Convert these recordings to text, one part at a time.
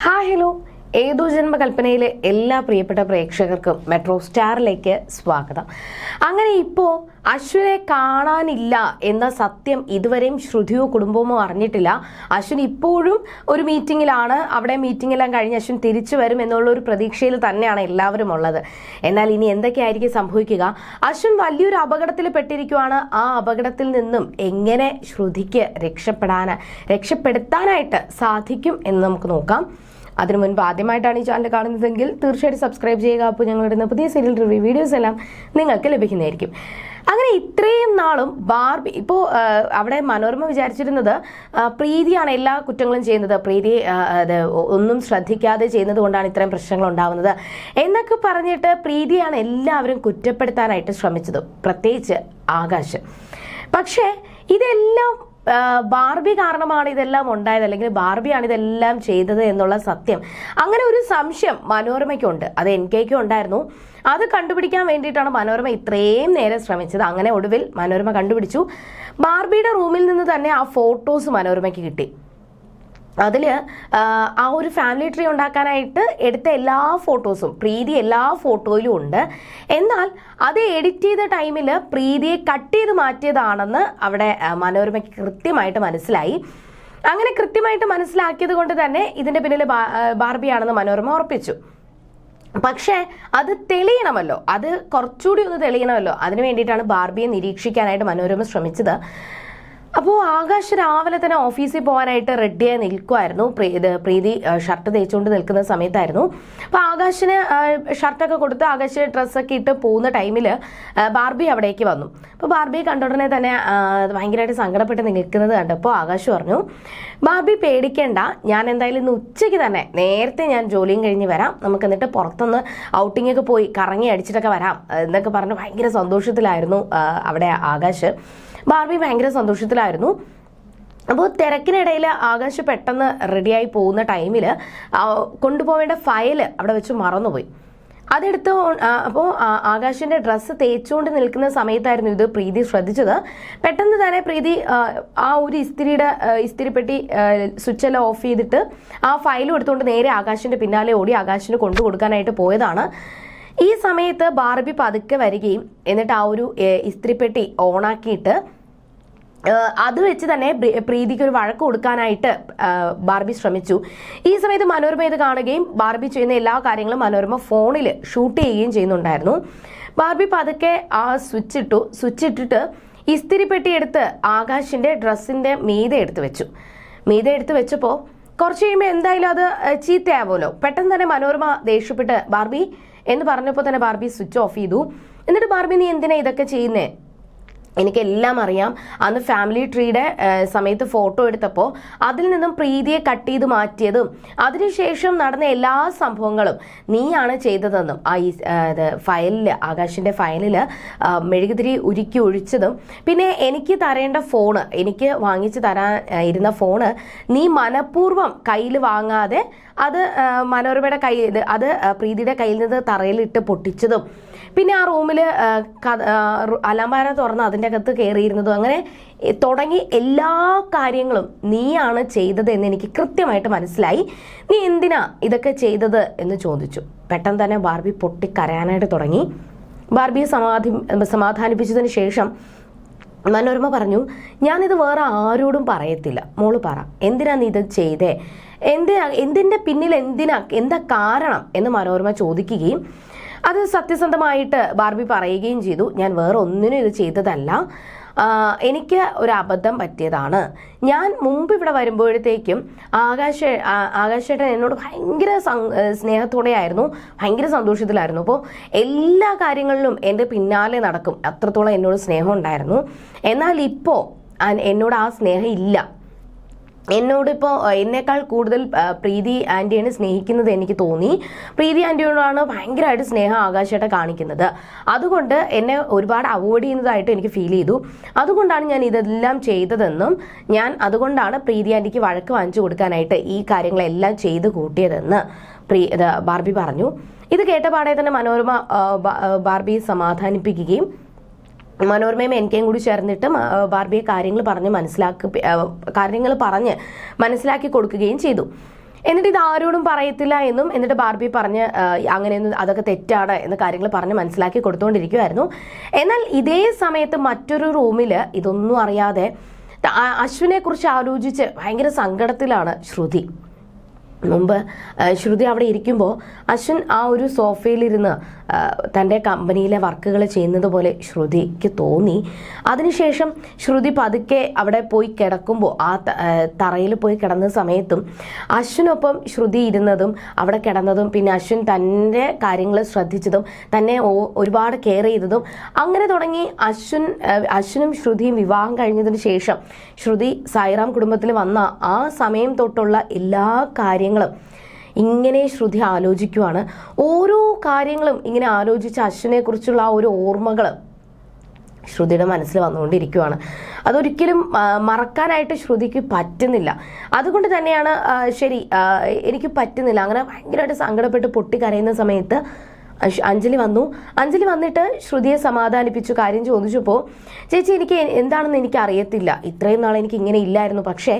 Hi hello. ഏതോ ജന്മകൽപ്പനയിലെ എല്ലാ പ്രിയപ്പെട്ട പ്രേക്ഷകർക്കും മെട്രോ സ്റ്റാറിലേക്ക് സ്വാഗതം. അങ്ങനെ ഇപ്പോൾ അശ്വിനെ കാണാനില്ല എന്ന സത്യം ഇതുവരെയും ശ്രുതിയോ കുടുംബമോ അറിഞ്ഞിട്ടില്ല. അശ്വിൻ ഇപ്പോഴും ഒരു മീറ്റിങ്ങിലാണ്. അവിടെ മീറ്റിങ്ങെല്ലാം കഴിഞ്ഞ് അശ്വിൻ തിരിച്ചു വരും എന്നുള്ള ഒരു പ്രതീക്ഷയിൽ തന്നെയാണ് എല്ലാവരും ഉള്ളത്. എന്നാൽ ഇനി എന്തൊക്കെയായിരിക്കും സംഭവിക്കുക? അശ്വിൻ വലിയൊരു അപകടത്തിൽ പെട്ടിരിക്കുവാണ്. ആ അപകടത്തിൽ നിന്നും എങ്ങനെ ശ്രുതിക്ക് രക്ഷപ്പെടാൻ രക്ഷപ്പെടുത്താനായിട്ട് സാധിക്കും എന്ന് നമുക്ക് നോക്കാം. അതിനു മുൻപ് ആദ്യമായിട്ടാണ് ഈ ചാനൽ കാണുന്നതെങ്കിൽ തീർച്ചയായിട്ടും സബ്സ്ക്രൈബ് ചെയ്യുക. അപ്പോൾ ഞങ്ങളിടുന്ന പുതിയ സീരിയൽ റിവ്യൂ വീഡിയോസ് എല്ലാം നിങ്ങൾക്ക് ലഭിക്കുന്നതായിരിക്കും. അങ്ങനെ ഇത്രയും നാളും ബാർബി ഇപ്പോൾ അവിടെ മനോരമ വിചാരിച്ചിരുന്നത് പ്രീതിയാണ് എല്ലാ കുറ്റങ്ങളും ചെയ്യുന്നത്. പ്രീതി ഒന്നും ശ്രദ്ധിക്കാതെ ചെയ്യുന്നത് കൊണ്ടാണ് ഇത്രയും പ്രശ്നങ്ങൾ ഉണ്ടാവുന്നത്. എന്നൊക്കെ പറഞ്ഞിട്ട് പ്രീതിയാണ് എല്ലാവരും കുറ്റപ്പെടുത്താനായിട്ട് ശ്രമിച്ചത്. പ്രത്യേകിച്ച് ആകാശ്. പക്ഷേ ഇതെല്ലാം ബാർബി കാരണമാണ് ഇതെല്ലാം ഉണ്ടായത് അല്ലെങ്കിൽ ബാർബിയാണ് ഇതെല്ലാം ചെയ്തത് എന്നുള്ള സത്യം. അങ്ങനെ ഒരു സംശയം മനോരമയ്ക്കുണ്ട്. അത് എൻ കെക്കും ഉണ്ടായിരുന്നു. അത് കണ്ടുപിടിക്കാൻ വേണ്ടിയിട്ടാണ് മനോരമ ഇത്രയും നേരം ശ്രമിച്ചത്. അങ്ങനെ ഒടുവിൽ മനോരമ കണ്ടുപിടിച്ചു. ബാർബിയുടെ റൂമിൽ നിന്ന് തന്നെ ആ ഫോട്ടോസ് മനോരമയ്ക്ക് കിട്ടി. അതിൽ ആ ഒരു ഫാമിലി ട്രീ ഉണ്ടാക്കാനായിട്ട് എടുത്ത എല്ലാ ഫോട്ടോസും പ്രീതി എല്ലാ ഫോട്ടോയിലും ഉണ്ട്. എന്നാൽ അത് എഡിറ്റ് ചെയ്ത ടൈമിൽ പ്രീതിയെ കട്ട് ചെയ്ത് മാറ്റിയതാണെന്ന് അവിടെ മനോരമയ്ക്ക് കൃത്യമായിട്ട് മനസ്സിലായി. അങ്ങനെ കൃത്യമായിട്ട് മനസ്സിലാക്കിയത് കൊണ്ട് തന്നെ ഇതിന്റെ പിന്നിൽ ബാർബിയാണെന്ന് മനോരമ ഉറപ്പിച്ചു. പക്ഷേ അത് തെളിയണമല്ലോ. അത് കുറച്ചുകൂടി ഒന്ന് തെളിയണമല്ലോ. അതിനു വേണ്ടിയിട്ടാണ് ബാർബിയെ നിരീക്ഷിക്കാനായിട്ട് മനോരമ ശ്രമിച്ചത്. അപ്പോൾ ആകാശ് രാവിലെ തന്നെ ഓഫീസിൽ പോകാനായിട്ട് റെഡിയായി നിൽക്കുമായിരുന്നു പ്രീതി ഷർട്ട് തേച്ചുകൊണ്ട് നിൽക്കുന്ന സമയത്തായിരുന്നു. അപ്പോൾ ആകാശിന് ഷർട്ടൊക്കെ കൊടുത്ത് ആകാശ് ഡ്രസ്സൊക്കെ ഇട്ട് പോകുന്ന ടൈമിൽ ബാർബി അവിടേക്ക് വന്നു. അപ്പോൾ ബാർബി കണ്ട ഉടനെ തന്നെ ഭയങ്കരമായിട്ട് സങ്കടപ്പെട്ട് നിൽക്കുന്നത് കണ്ടപ്പോൾ ആകാശ് പറഞ്ഞു ബാർബി പേടിക്കേണ്ട. ഞാൻ എന്തായാലും ഇന്ന് ഉച്ചയ്ക്ക് തന്നെ നേരത്തെ ഞാൻ ജോലിയും കഴിഞ്ഞ് വരാം. നമുക്ക് എന്നിട്ട് പുറത്തുനിന്ന് ഔട്ടിങ്ങൊക്കെ പോയി കറങ്ങി അടിച്ചിട്ടൊക്കെ വരാം. എന്നൊക്കെ പറഞ്ഞ് ഭയങ്കര സന്തോഷത്തിലായിരുന്നു അവിടെ ആകാശ്. ബാർബി ഭയങ്കര സന്തോഷത്തിലായിരുന്നു. അപ്പോൾ തിരക്കിനിടയിൽ ആകാശ് പെട്ടെന്ന് റെഡിയായി പോകുന്ന ടൈമിൽ കൊണ്ടുപോവേണ്ട ഫയൽ അവിടെ വെച്ച് മറന്നുപോയി. അതെടുത്ത് അപ്പോൾ ആകാശിന്റെ ഡ്രസ്സ് തേച്ചുകൊണ്ട് നിൽക്കുന്ന സമയത്തായിരുന്നു ഇത് പ്രീതി ശ്രദ്ധിച്ചത്. പെട്ടെന്ന് തന്നെ പ്രീതി ആ, ഒരു ഇസ്തിരിയുടെ ഇസ്തിരിപ്പെട്ടി സ്വിച്ച് എല്ലാം ഓഫ് ചെയ്തിട്ട് ആ ഫയലും എടുത്തുകൊണ്ട് നേരെ ആകാശിന്റെ പിന്നാലെ ഓടി ആകാശിന് കൊണ്ടു കൊടുക്കാനായിട്ട് പോയതാണ്. ഈ സമയത്ത് ബാർബി പതുക്കെ വരികയും എന്നിട്ട് ആ ഒരു ഇസ്ത്രിപ്പെട്ടി ഓണാക്കിയിട്ട് അത് വെച്ച് തന്നെ പ്രീ- പ്രീതിക്ക് ഒരു വഴക്ക് കൊടുക്കാനായിട്ട് ബാർബി ശ്രമിച്ചു. ഈ സമയത്ത് മനോരമ ഇത് കാണുകയും ബാർബി ചെയ്യുന്ന എല്ലാ കാര്യങ്ങളും മനോരമ ഫോണിൽ ഷൂട്ട് ചെയ്യുകയും ചെയ്യുന്നുണ്ടായിരുന്നു. ബാർബി പതുക്കെ ആ സ്വിച്ച് ഇട്ടു സ്വിച്ച് ഇട്ടിട്ട് ഇസ്തിരിപ്പെട്ടി എടുത്ത് ആകാശിന്റെ ഡ്രസ്സിന്റെ മീതെ എടുത്ത് വെച്ചു. മീതെ എടുത്ത് വെച്ചപ്പോൾ കുറച്ച് കഴിയുമ്പോൾ എന്തായാലും അത് ചീത്തയാവുമല്ലോ. പെട്ടെന്ന് തന്നെ മനോരമ ദേഷ്യപ്പെട്ട് ബാർബി എന്ന് പറഞ്ഞപ്പോൾ തന്നെ ബാർബി സ്വിച്ച് ഓഫ് ചെയ്തു. എന്നിട്ട് ബാർബി നീ എന്തിനാ ഇതൊക്കെ ചെയ്യുന്നേ? എനിക്കെല്ലാം അറിയാം. അന്ന് ഫാമിലി ട്രീയുടെ സമയത്ത് ഫോട്ടോ എടുത്തപ്പോൾ അതിൽ നിന്നും പ്രീതിയെ കട്ട് ചെയ്ത് മാറ്റിയതും അതിനുശേഷം നടന്ന എല്ലാ സംഭവങ്ങളും നീയാണ് ചെയ്തതെന്നും ആ ഈ ഫയലിൽ ആകാശിന്റെ ഫയലിൽ മെഴുകുതിരി ഉരുക്കി ഒഴിച്ചതും. പിന്നെ എനിക്ക് തരേണ്ട ഫോണ് എനിക്ക് വാങ്ങിച്ചു തരാൻ ഇരുന്ന ഫോണ് നീ മനഃപൂർവം കയ്യിൽ വാങ്ങാതെ അത് മനോരമയുടെ കയ്യിൽ അത് പ്രീതിയുടെ കയ്യിൽ നിന്ന് തറയിലിട്ട് പൊട്ടിച്ചതും. പിന്നെ ആ റൂമിൽ അലമാര തുറന്ന് അതിന്റെ അകത്ത് കയറിയിരുന്നതും അങ്ങനെ തുടങ്ങി എല്ലാ കാര്യങ്ങളും നീയാണ് ചെയ്തത് എന്ന് എനിക്ക് കൃത്യമായിട്ട് മനസ്സിലായി. നീ എന്തിനാ ഇതൊക്കെ ചെയ്തത് എന്ന് ചോദിച്ചു. പെട്ടെന്ന് തന്നെ ബാർബി പൊട്ടി കരയാനായിട്ട് തുടങ്ങി. ബാർബിയെ സമാധി സമാധാനിപ്പിച്ചതിന് ശേഷം മനോരമ പറഞ്ഞു ഞാനിത് വേറെ ആരോടും പറയത്തില്ല. മോൾ പറ എന്തിനാ നീ ഇത് ചെയ്തേ? എന്തിനാ എന്തിന്റെ പിന്നിൽ എന്തിനാ എന്താ കാരണം? എന്ന് മനോരമ ചോദിക്കുകയും അത് സത്യസന്ധമായിട്ട് ബാർബി പറയുകയും ചെയ്തു. ഞാൻ വേറെ ഒന്നിനും ഇത് ചെയ്തതല്ല. എനിക്ക് ഒരു അബദ്ധം പറ്റിയതാണ്. ഞാൻ മുമ്പ് ഇവിടെ വരുമ്പോഴത്തേക്കും ആകാശ ആകാശേട്ടൻ എന്നോട് ഭയങ്കര സ്നേഹത്തോടെ ആയിരുന്നു ഭയങ്കര സന്തോഷത്തിലായിരുന്നു. അപ്പോൾ എല്ലാ കാര്യങ്ങളിലും എന്റെ പിന്നാലെ നടക്കും. അത്രത്തോളം എന്നോട് സ്നേഹം ഉണ്ടായിരുന്നു. എന്നാൽ ഇപ്പോൾ എന്നോട് ആ സ്നേഹം ഇല്ല. എന്നോട് ഇപ്പോൾ എന്നേക്കാൾ കൂടുതൽ പ്രീതി ആന്റിയാണ് സ്നേഹിക്കുന്നത് എനിക്ക് തോന്നി. പ്രീതി ആന്റിയോടാണ് ഭയങ്കരമായിട്ട് സ്നേഹം ആകാശമായിട്ട് കാണിക്കുന്നത്. അതുകൊണ്ട് എന്നെ ഒരുപാട് അവോയ്ഡ് ചെയ്യുന്നതായിട്ട് എനിക്ക് ഫീൽ ചെയ്തു. അതുകൊണ്ടാണ് ഞാൻ ഇതെല്ലാം ചെയ്തതെന്നും ഞാൻ അതുകൊണ്ടാണ് പ്രീതി ആന്റിക്ക് വഴക്ക് വാങ്ങിച്ചു കൊടുക്കാനായിട്ട് ഈ കാര്യങ്ങളെല്ലാം ചെയ്ത് കൂട്ടിയതെന്ന് പ്രീ ബാർബി പറഞ്ഞു. ഇത് കേട്ട പാടെ തന്നെ മനോരമ ബാർബി ബാർബിയെ സമാധാനിപ്പിക്കുകയും മനോരമയും എനിക്കും കൂടി ചേർന്നിട്ട് ബാർബിയെ കാര്യങ്ങൾ പറഞ്ഞ് മനസ്സിലാക്കി കാര്യങ്ങൾ പറഞ്ഞ് മനസ്സിലാക്കി കൊടുക്കുകയും ചെയ്തു. എന്നിട്ട് ഇത് ആരോടും പറയത്തില്ല എന്നും എന്നിട്ട് ബാർബി പറഞ്ഞ് അങ്ങനെയൊന്നും അതൊക്കെ തെറ്റാണ് എന്ന കാര്യങ്ങൾ പറഞ്ഞ് മനസ്സിലാക്കി കൊടുത്തുകൊണ്ടിരിക്കുമായിരുന്നു എന്നാൽ ഇതേ സമയത്ത് മറ്റൊരു റൂമിൽ ഇതൊന്നും അറിയാതെ അശ്വിനെ കുറിച്ച് ആലോചിച്ച് ഭയങ്കര സങ്കടത്തിലാണ് ശ്രുതി. മുമ്പ് ശ്രുതി അവിടെ ഇരിക്കുമ്പോൾ അശ്വിൻ ആ ഒരു സോഫയിലിരുന്ന് തന്റെ കമ്പനിയിലെ വർക്കുകൾ ചെയ്യുന്നത് പോലെ ശ്രുതിക്ക് തോന്നി. അതിനുശേഷം ശ്രുതി പതുക്കെ അവിടെ പോയി കിടക്കുമ്പോൾ ആ തറയിൽ പോയി കിടന്ന സമയത്തും അശ്വിനൊപ്പം ശ്രുതി ഇരുന്നതും അവിടെ കിടന്നതും പിന്നെ അശ്വിൻ തന്റെ കാര്യങ്ങൾ ശ്രദ്ധിച്ചതും തന്നെ ഒരുപാട് കെയർ ചെയ്തതും. അങ്ങനെ തുടങ്ങി അശ്വിൻ അശ്വിനും ശ്രുതിയും വിവാഹം കഴിഞ്ഞതിന് ശേഷം ശ്രുതി സായിറാം കുടുംബത്തിൽ വന്ന ആ സമയം തൊട്ടുള്ള എല്ലാ കാര്യങ്ങളും ഇങ്ങനെ ശ്രുതി ആലോചിക്കുവാണ്. ഓരോ കാര്യങ്ങളും ഇങ്ങനെ ആലോചിച്ച് അശ്വിനെ കുറിച്ചുള്ള ആ ഒരു ഓർമ്മകൾ ശ്രുതിയുടെ മനസ്സിൽ വന്നുകൊണ്ടിരിക്കുവാണ്. അതൊരിക്കലും മറക്കാനായിട്ട് ശ്രുതിക്ക് പറ്റുന്നില്ല. അതുകൊണ്ട് തന്നെയാണ് ശരി എനിക്ക് പറ്റുന്നില്ല. അങ്ങനെ ഭയങ്കരമായിട്ട് സങ്കടപ്പെട്ട് പൊട്ടിക്കരയുന്ന സമയത്ത് അഞ്ജലി വന്നു. അഞ്ജലി വന്നിട്ട് ശ്രുതിയെ സമാധാനിപ്പിച്ചു കാര്യം ചോദിച്ചപ്പോൾ ചേച്ചി എനിക്ക് എന്താണെന്ന് എനിക്ക് അറിയത്തില്ല ഇത്രയും നാൾ എനിക്ക് ഇങ്ങനെ ഇല്ലായിരുന്നു. പക്ഷേ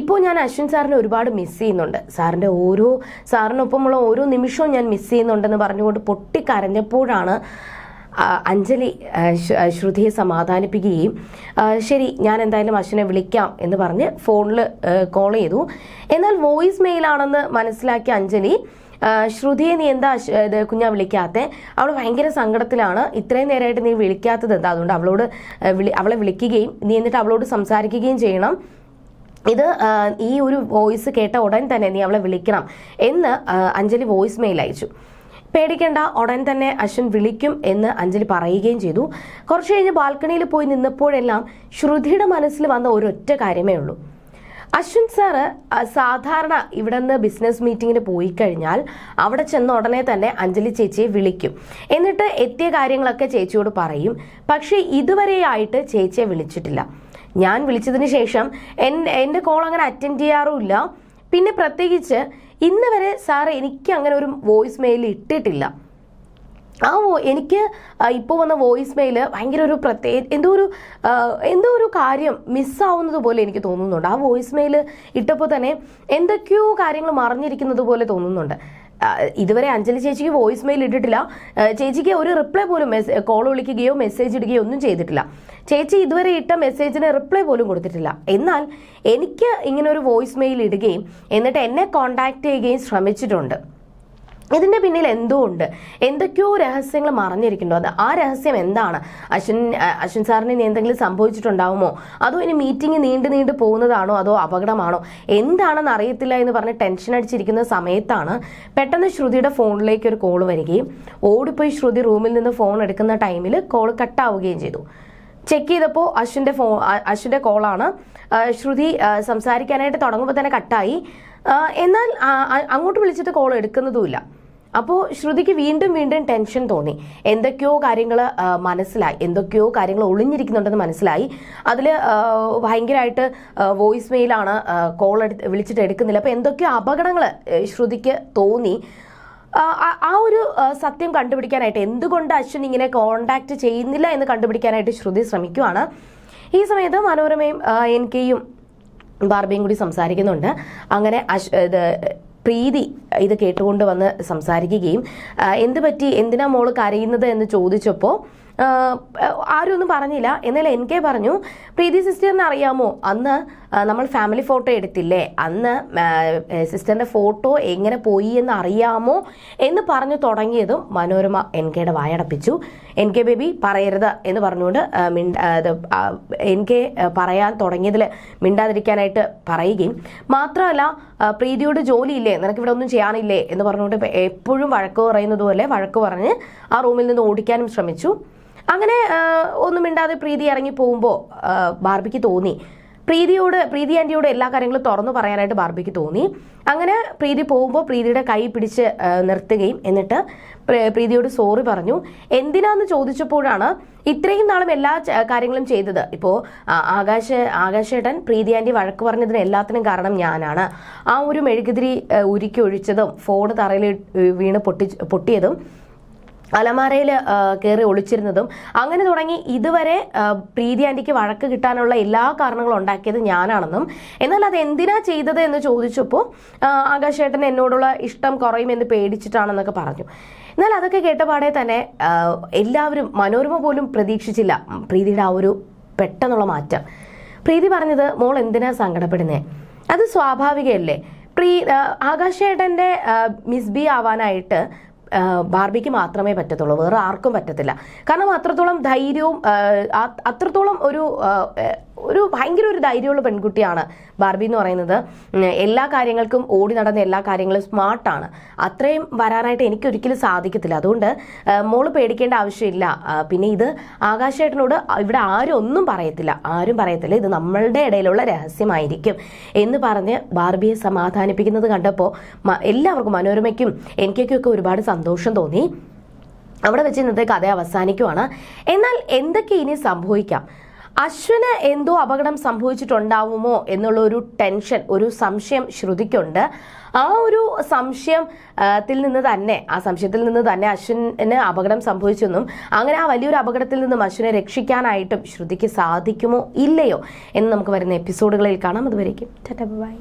ഇപ്പോൾ ഞാൻ അശ്വിൻ സാറിനെ ഒരുപാട് മിസ് ചെയ്യുന്നുണ്ട്. സാറിന്റെ ഓരോ സാറിനൊപ്പമുള്ള ഓരോ നിമിഷവും ഞാൻ മിസ് ചെയ്യുന്നുണ്ടെന്ന് പറഞ്ഞുകൊണ്ട് പൊട്ടിക്കരഞ്ഞപ്പോഴാണ് അഞ്ജലി ശ്രുതിയെ സമാധാനിപ്പിക്കുകയും ശരി ഞാൻ എന്തായാലും അശ്വിനെ വിളിക്കാം എന്ന് പറഞ്ഞ് ഫോണിൽ കോൾ ചെയ്തു. എന്നാൽ വോയിസ് മെയിലാണെന്ന് മനസ്സിലാക്കിയ അഞ്ജലി ശ്രുതിയെ നീ എന്താ ഇത് കുഞ്ഞാ വിളിക്കാത്ത? അവൾ ഭയങ്കര സങ്കടത്തിലാണ്. ഇത്രയും നേരമായിട്ട് നീ വിളിക്കാത്തത് എന്താ? അതുകൊണ്ട് അവളോട് വിളി അവളെ വിളിക്കുകയും നീ എന്നിട്ട് അവളോട് സംസാരിക്കുകയും ചെയ്യണം. ഇത് ഈ ഒരു വോയിസ് കേട്ട ഉടൻ തന്നെ നീ അവളെ വിളിക്കണം എന്ന് അഞ്ജലി വോയിസ് മെയിൽ അയച്ചു. പേടിക്കേണ്ട ഉടൻ തന്നെ അശ്വൻ വിളിക്കും എന്ന് അഞ്ജലി പറയുകയും ചെയ്തു. കുറച്ച് കഴിഞ്ഞ് ബാൽക്കണിയിൽ പോയി നിന്നപ്പോഴെല്ലാം ശ്രുതിയുടെ മനസ്സിൽ വന്ന ഒരൊറ്റ കാര്യമേ ഉള്ളൂ. അശ്വിൻ സാറ് സാധാരണ ഇവിടെ നിന്ന് ബിസിനസ് മീറ്റിങ്ങിന് പോയി കഴിഞ്ഞാൽ അവിടെ ചെന്ന ഉടനെ തന്നെ അഞ്ജലി ചേച്ചിയെ വിളിക്കും. എന്നിട്ട് എത്തിയ കാര്യങ്ങളൊക്കെ ചേച്ചിയോട് പറയും. പക്ഷേ ഇതുവരെയായിട്ട് ചേച്ചിയെ വിളിച്ചിട്ടില്ല. ഞാൻ വിളിച്ചതിന് ശേഷം എൻ- എന്റെ കോൾ അങ്ങനെ അറ്റൻഡ് ചെയ്യാറുമില്ല പിന്നെ പ്രത്യേകിച്ച് ഇന്ന് വരെ സാറ് എനിക്ക് അങ്ങനെ ഒരു വോയിസ് മെയിൽ ഇട്ടിട്ടില്ല. ആ എനിക്ക് ഇപ്പോൾ വന്ന വോയിസ് മെയിൽ ഭയങ്കര ഒരു പ്രത്യേക എന്തോ ഒരു എന്തോ ഒരു കാര്യം മിസ്സാവുന്നത് പോലെ എനിക്ക് തോന്നുന്നുണ്ട്. ആ വോയിസ് മെയിൽ ഇട്ടപ്പോൾ തന്നെ എന്തൊക്കെയോ കാര്യങ്ങൾ മറിഞ്ഞിരിക്കുന്നത് പോലെ തോന്നുന്നുണ്ട്. ഇതുവരെ അഞ്ജലി ചേച്ചിക്ക് വോയിസ് മെയിൽ ഇട്ടിട്ടില്ല ചേച്ചിക്ക് ഒരു റിപ്ലൈ പോലും കോൾ വിളിക്കുകയോ മെസ്സേജ് ഇടുകയോ ഒന്നും ചെയ്തിട്ടില്ല. ചേച്ചി ഇതുവരെ ഇട്ട മെസ്സേജിന് റിപ്ലൈ പോലും കൊടുത്തിട്ടില്ല. എന്നാൽ എനിക്ക് ഇങ്ങനെ ഒരു വോയിസ് മെയിൽ ഇടുകയും എന്നിട്ട് എന്നെ കോണ്ടാക്ട് ചെയ്യുകയും ശ്രമിച്ചിട്ടുണ്ട്. ഇതിന്റെ പിന്നിൽ എന്തോ ഉണ്ട്. എന്തൊക്കെയോ രഹസ്യങ്ങൾ മറഞ്ഞിരിക്കുന്നുണ്ടോ. അത് ആ രഹസ്യം എന്താണ്? അശ്വിൻ അശ്വിൻ സാറിന് ഇനി എന്തെങ്കിലും സംഭവിച്ചിട്ടുണ്ടാവുമോ? അതോ ഇനി മീറ്റിംഗ് നീണ്ടു നീണ്ടു പോകുന്നതാണോ? അതോ അപകടമാണോ? എന്താണെന്ന് അറിയത്തില്ല എന്ന് പറഞ്ഞ് ടെൻഷൻ അടിച്ചിരിക്കുന്ന സമയത്താണ് പെട്ടെന്ന് ശ്രുതിയുടെ ഫോണിലേക്ക് ഒരു കോൾ വരികയും ഓടിപ്പോയി ശ്രുതി റൂമിൽ നിന്ന് ഫോൺ എടുക്കുന്ന ടൈമിൽ കോൾ കട്ടാവുകയും ചെയ്തു. ചെക്ക് ചെയ്തപ്പോൾ അശ്വിന്റെ ഫോ അ- അശ്വിന്റെ കോളാണ് ശ്രുതി സംസാരിക്കാനായിട്ട് തുടങ്ങുമ്പോൾ തന്നെ കട്ടായി എന്നാൽ അങ്ങോട്ട് വിളിച്ചിട്ട് കോൾ എടുക്കുന്നതുമില്ല. അപ്പോൾ ശ്രുതിക്ക് വീണ്ടും വീണ്ടും ടെൻഷൻ തോന്നി. എന്തൊക്കെയോ കാര്യങ്ങൾ മനസ്സിലായി. എന്തൊക്കെയോ കാര്യങ്ങൾ ഒളിഞ്ഞിരിക്കുന്നുണ്ടെന്ന് മനസ്സിലായി. അതിൽ ഭയങ്കരമായിട്ട് വോയിസ് മെയിലാണ് കോൾ എടുത്ത് വിളിച്ചിട്ട് എടുക്കുന്നില്ല. അപ്പോൾ എന്തൊക്കെയോ അപകടങ്ങൾ ശ്രുതിക്ക് തോന്നി. ആ, ഒരു സത്യം കണ്ടുപിടിക്കാനായിട്ട് എന്തുകൊണ്ട് അശ്വിൻ ഇങ്ങനെ കോണ്ടാക്ട് ചെയ്യുന്നില്ല എന്ന് കണ്ടുപിടിക്കാനായിട്ട് ശ്രുതി ശ്രമിക്കുവാണ്. ഈ സമയത്ത് മനോരമയും എൻ കെയും ബാർബിയും കൂടി സംസാരിക്കുന്നുണ്ട്. അങ്ങനെ അശ് പ്രീതി ഇത് കേട്ടുകൊണ്ട് വന്ന് സംസാരിക്കുകയും എന്ത് പറ്റി? എന്തിനാ മോൾ കരയുന്നത് എന്ന് ചോദിച്ചപ്പോൾ ആരും ഒന്നും പറഞ്ഞില്ല. എന്നാൽ എൻ കെ പറഞ്ഞു പ്രീതി സിസ്റ്ററിനെ അറിയാമോ? അന്ന് നമ്മൾ ഫാമിലി ഫോട്ടോ എടുത്തില്ലേ? അന്ന് സിസ്റ്ററിന്റെ ഫോട്ടോ എങ്ങനെ പോയി എന്ന് അറിയാമോ എന്ന് പറഞ്ഞു തുടങ്ങിയതും മനോരമ എൻ കെയുടെ വായടപ്പിച്ചു. എൻ കെ ബേബി പറയരുത് എന്ന് പറഞ്ഞുകൊണ്ട് എൻ കെ പറയാൻ തുടങ്ങിയതിൽ മിണ്ടാതിരിക്കാനായിട്ട് പറയുകയും മാത്രമല്ല പ്രീതിയോട് ജോലിയില്ലേ? നിനക്ക് ഇവിടെ ഒന്നും ചെയ്യാനില്ലേ? എന്ന് പറഞ്ഞുകൊണ്ട് എപ്പോഴും വഴക്ക് പറയുന്നത് പോലെ വഴക്ക് പറഞ്ഞ് ആ റൂമിൽ നിന്ന് ഓടിക്കാനും ശ്രമിച്ചു. അങ്ങനെ ഒന്നും മിണ്ടാതെ പ്രീതി ഇറങ്ങി പോകുമ്പോൾ ബാർബിക്ക് തോന്നി. പ്രീതിയോട് പ്രീതി ആന്റിയോട് എല്ലാ കാര്യങ്ങളും തുറന്നു പറയാനായിട്ട് ബാർബിക്ക് തോന്നി. അങ്ങനെ പ്രീതി പോകുമ്പോൾ പ്രീതിയുടെ കൈ പിടിച്ച് നിർത്തുകയും എന്നിട്ട് പ്രീതിയോട് സോറി പറഞ്ഞു. എന്തിനാന്ന് ചോദിച്ചപ്പോഴാണ് ഇത്രയും നാളും എല്ലാ കാര്യങ്ങളും ചെയ്തത്. ഇപ്പോൾ ആകാശ ആകാശേട്ടൻ പ്രീതി ആന്റി വഴക്ക് പറഞ്ഞതിന് എല്ലാത്തിനും കാരണം ഞാനാണ്. ആ ഒരു മെഴുകുതിരി ഉരുക്കി ഒഴിച്ചതും ഫോൺ തറയിൽ വീണ് പൊട്ടി പൊട്ടിയതും അലമാരയിൽ കയറി ഒളിച്ചിരുന്നതും അങ്ങനെ തുടങ്ങി ഇതുവരെ പ്രീതി ആന്റിക്ക് വഴക്ക് കിട്ടാനുള്ള എല്ലാ കാരണങ്ങളും ഉണ്ടാക്കിയത് ഞാനാണെന്നും എന്നാൽ അത് എന്തിനാ ചെയ്തത് എന്ന് ചോദിച്ചപ്പോൾ ആകാശേട്ടൻ എന്നോടുള്ള ഇഷ്ടം കുറയുമെന്ന് പേടിച്ചിട്ടാണെന്നൊക്കെ പറഞ്ഞു. എന്നാൽ അതൊക്കെ കേട്ടപാടെ തന്നെ എല്ലാവരും മനോരമ പോലും പ്രതീക്ഷിച്ചില്ല പ്രീതിയുടെ ആ ഒരു പെട്ടെന്നുള്ള മാറ്റം. പ്രീതി പറഞ്ഞത് മോൾ എന്തിനാ സങ്കടപ്പെടുന്നത് അത് സ്വാഭാവികമല്ലേ? പ്രീ ആകാശേട്ടന്റെ മിസ് ബി ആവാനായിട്ട് ബാർബിക്ക് മാത്രമേ പറ്റത്തുള്ളൂ. വേറെ ആർക്കും പറ്റത്തില്ല. കാരണം അത്രത്തോളം ധൈര്യവും അത്രത്തോളം ഒരു ഒരു ഭയങ്കര ഒരു ധൈര്യമുള്ള പെൺകുട്ടിയാണ് ബാർബി എന്ന് പറയുന്നത്. എല്ലാ കാര്യങ്ങൾക്കും ഓടി നടന്ന എല്ലാ കാര്യങ്ങളും സ്മാർട്ടാണ് അത്രയും വരാനായിട്ട് എനിക്ക് ഒരിക്കലും സാധിക്കത്തില്ല. അതുകൊണ്ട് മോൾ പേടിക്കേണ്ട ആവശ്യമില്ല. പിന്നെ ഇത് ആകാശേട്ടനോട് ഇവിടെ ആരും ഒന്നും പറയത്തില്ല. ആരും പറയത്തില്ല. ഇത് നമ്മളുടെ ഇടയിലുള്ള രഹസ്യമായിരിക്കും എന്ന് പറഞ്ഞ് ബാർബിയെ സമാധാനിപ്പിക്കുന്നത് കണ്ടപ്പോൾ എല്ലാവർക്കും മനോരമയ്ക്കും എനിക്കൊക്കെ ഒരുപാട് സന്തോഷം തോന്നി. അവിടെ വെച്ച് ഇന്നത്തെ കഥ അവസാനിക്കുവാണ്. എന്നാൽ എന്തൊക്കെ ഇനി സംഭവിക്കാം? അശ്വിന് എന്തോ അപകടം സംഭവിച്ചിട്ടുണ്ടാവുമോ എന്നുള്ള ഒരു ടെൻഷൻ ഒരു സംശയം ശ്രുതിക്കുണ്ട്. ആ ഒരു സംശയം ത്തിൽ നിന്ന് തന്നെ ആ സംശയത്തിൽ നിന്ന് തന്നെ അശ്വിന് അപകടം സംഭവിച്ചെന്നും അങ്ങനെ ആ വലിയൊരു അപകടത്തിൽ നിന്നും അശ്വിനെ രക്ഷിക്കാനായിട്ടും ശ്രുതിക്ക് സാധിക്കുമോ ഇല്ലയോ എന്ന് നമുക്ക് വരുന്ന എപ്പിസോഡുകളിൽ കാണാം. അതുവരേക്കും ബൈ.